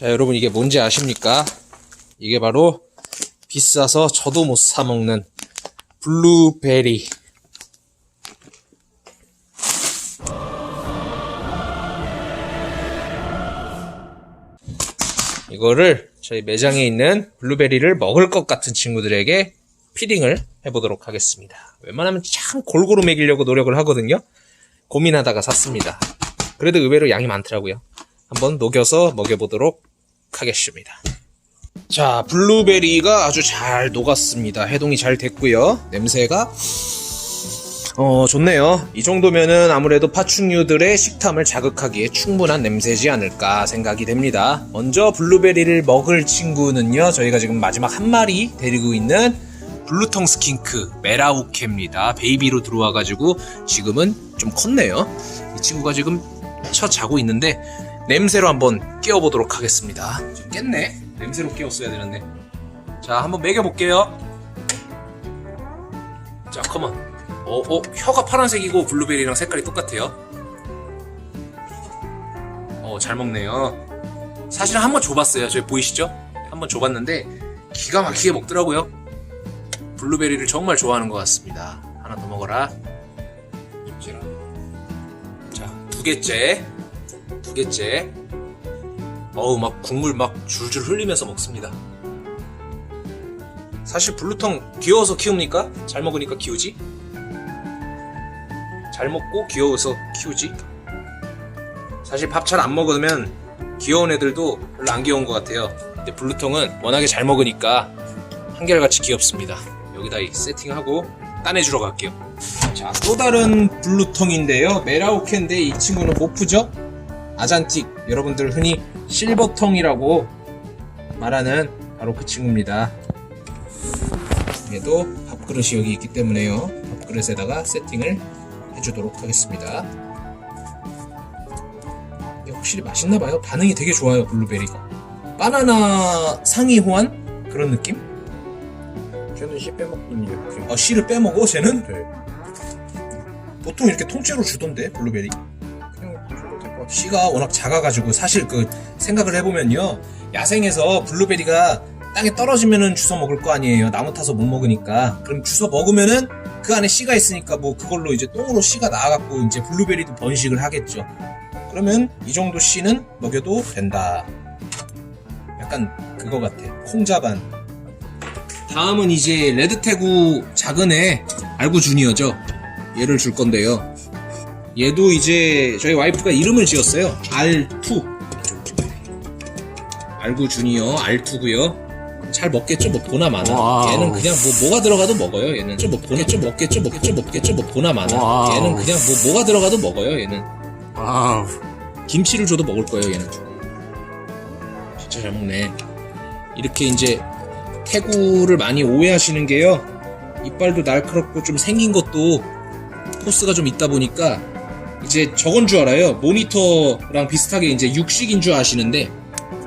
자, 여러분 이게 뭔지 아십니까? 이게 바로 비싸서 저도 못 사 먹는 블루베리. 이거를 저희 매장에 있는 블루베리를 먹을 것 같은 친구들에게 피딩을 해보도록 하겠습니다. 웬만하면 참 골고루 먹이려고 노력을 하거든요. 고민하다가 샀습니다. 그래도 의외로 양이 많더라고요. 한번 녹여서 먹여보도록 하겠습니다. 자, 블루베리가 아주 잘 녹았습니다. 해동이 잘 됐고요. 냄새가 어, 좋네요. 이 정도면은 아무래도 파충류들의 식탐을 자극하기에 충분한 냄새지 않을까 생각이 됩니다. 먼저 블루베리를 먹을 친구는요, 저희가 지금 마지막 한 마리 데리고 있는 블루텅 스킨크 메라우케입니다. 베이비로 들어와가지고 지금은 좀 컸네요. 이 친구가 지금 쳐 자고 있는데 냄새로 한번 깨워보도록 하겠습니다. 지금 깼네? 냄새로 깨웠어야 되는데. 자, 한번 먹여볼게요. 자, 컴온. 어, 어, 혀가 파란색이고 블루베리랑 색깔이 똑같아요. 어, 잘 먹네요. 사실은 한번 줘봤어요. 저기 보이시죠? 한번 줘봤는데 기가 막히게 먹더라고요. 블루베리를 정말 좋아하는 것 같습니다. 하나 더 먹어라. 자, 두 개째. 두 개째. 어우, 막 국물 막 줄줄 흘리면서 먹습니다. 사실 블루텅 귀여워서 키웁니까? 잘 먹으니까 키우지? 잘 먹고 귀여워서 키우지? 사실 밥 잘 안 먹으면 귀여운 애들도 별로 안 귀여운 것 같아요. 근데 블루텅은 워낙에 잘 먹으니까 한결같이 귀엽습니다. 여기다 이 세팅하고 따내주러 갈게요. 자, 또 다른 블루텅인데요. 메라오케인데 이 친구는 모프죠? 아잔틱. 여러분들 흔히 실버텅이라고 말하는 바로 그 친구입니다. 얘도 밥그릇이 여기 있기 때문에요. 밥그릇에다가 세팅을 해주도록 하겠습니다. 확실히 맛있나봐요. 반응이 되게 좋아요, 블루베리가. 바나나 상위 호환? 그런 느낌? 저는 씨 빼먹거든요. 아, 씨를 빼먹어, 쟤는? 네. 보통 이렇게 통째로 주던데, 블루베리. 씨가 워낙 작아가지고, 사실 그, 생각을 해보면요. 야생에서 블루베리가 땅에 떨어지면은 주워 먹을 거 아니에요. 나무 타서 못 먹으니까. 그럼 주워 먹으면은 그 안에 씨가 있으니까 뭐 그걸로 이제 똥으로 씨가 나와갖고 이제 블루베리도 번식을 하겠죠. 그러면 이 정도 씨는 먹여도 된다. 약간 그거 같아. 콩자반. 다음은 이제 레드태구 작은 애 알구 주니어죠. 얘를 줄 건데요. 얘도 이제 저희 와이프가 이름을 지었어요. R2. 알구 주니어 R2고요. 잘 먹겠죠? 뭐 보나 마나. 와우. 얘는 그냥 뭐 뭐가 들어가도 먹어요. 얘는 좀뭐 보겠죠? 먹겠죠? 먹겠죠? 먹겠죠? 뭐 보나 마나. 와우. 얘는 그냥 뭐 뭐가 들어가도 먹어요. 얘는 와우. 김치를 줘도 먹을 거예요. 얘는 진짜 잘 먹네. 이렇게 이제 태구를 많이 오해하시는 게요. 이빨도 날카롭고 좀 생긴 것도 포스가 좀 있다 보니까 이제 저건 줄 알아요. 모니터랑 비슷하게 이제 육식인 줄 아시는데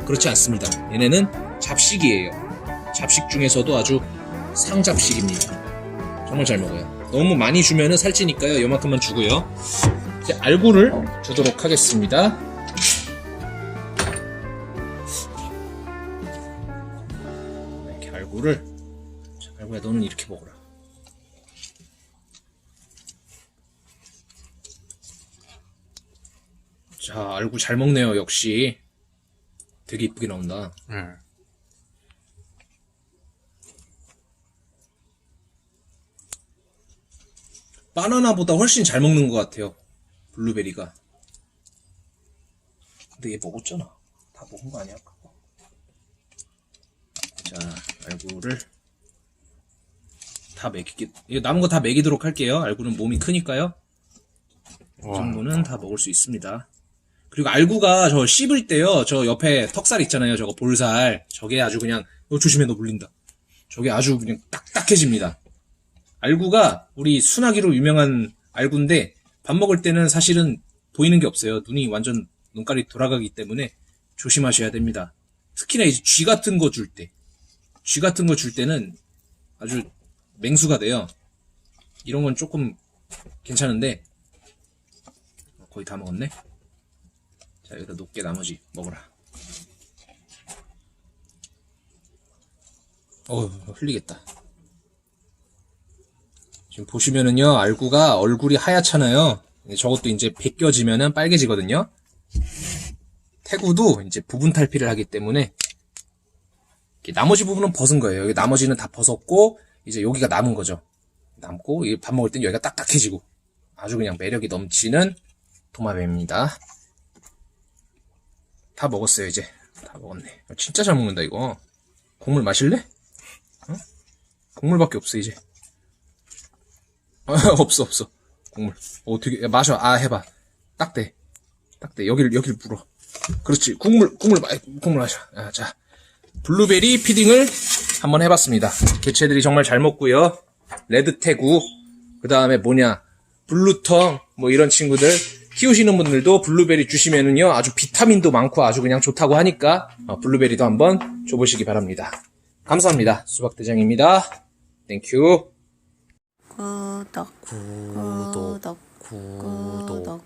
그렇지 않습니다. 얘네는 잡식이에요. 잡식 중에서도 아주 상잡식입니다. 정말 잘 먹어요. 너무 많이 주면은 살찌니까요. 요만큼만 주고요. 이제 알구를 주도록 하겠습니다. 이렇게 알구를 자, 알구야 너는 이렇게 먹어라. 자, 알구 잘 먹네요. 역시 되게 이쁘게 나온다. 응. 바나나보다 훨씬 잘 먹는 것 같아요. 블루베리가. 근데 얘 먹었잖아. 다 먹은 거 아니야? 그거? 자, 알구를 다 먹이기, 이거 남은 거 다 먹이도록 할게요. 알구는 몸이 크니까요. 이 와. 정도는 다 먹을 수 있습니다. 그리고 알구가 저 씹을 때요, 저 옆에 턱살 있잖아요. 저거 볼살. 저게 아주 그냥, 어, 조심해, 너 물린다. 저게 아주 그냥 딱딱해집니다. 알구가 우리 순하기로 유명한 알구인데 밥 먹을 때는 사실은 보이는 게 없어요. 눈이 완전 눈깔이 돌아가기 때문에 조심하셔야 됩니다. 특히나 이제 쥐 같은 거 줄 때, 쥐 같은 거 줄 때는 아주 맹수가 돼요. 이런 건 조금 괜찮은데 거의 다 먹었네. 자 여기다 높게 나머지 먹어라. 어 흘리겠다. 지금 보시면은요, 알구가 얼굴이 하얗잖아요. 저것도 이제 벗겨지면은 빨개지거든요. 태구도 이제 부분 탈피를 하기 때문에 나머지 부분은 벗은 거예요. 여기 나머지는 다 벗었고 이제 여기가 남은 거죠. 남고 이밥 먹을 땐 여기가 딱딱해지고 아주 그냥 매력이 넘치는 도마뱀입니다. 다 먹었어요 이제 다 먹었네. 진짜 잘 먹는다 이거. 국물 마실래? 어? 국물밖에 없어 이제. 없어 없어 국물. 어떻게 야, 마셔 아 해봐. 딱대 딱대 여기를 여기를 물어. 그렇지 국물 국물 마 국물 마셔. 아, 자 블루베리 피딩을 한번 해봤습니다. 개체들이 정말 잘 먹고요. 레드 태구, 그 다음에 뭐냐, 블루텅, 뭐 이런 친구들 키우시는 분들도 블루베리 주시면은요, 아주 비타민도 많고 아주 그냥 좋다고 하니까, 어, 블루베리도 한번 줘보시기 바랍니다. 감사합니다. 수박대장입니다. 땡큐. 구독, 구독, 구독.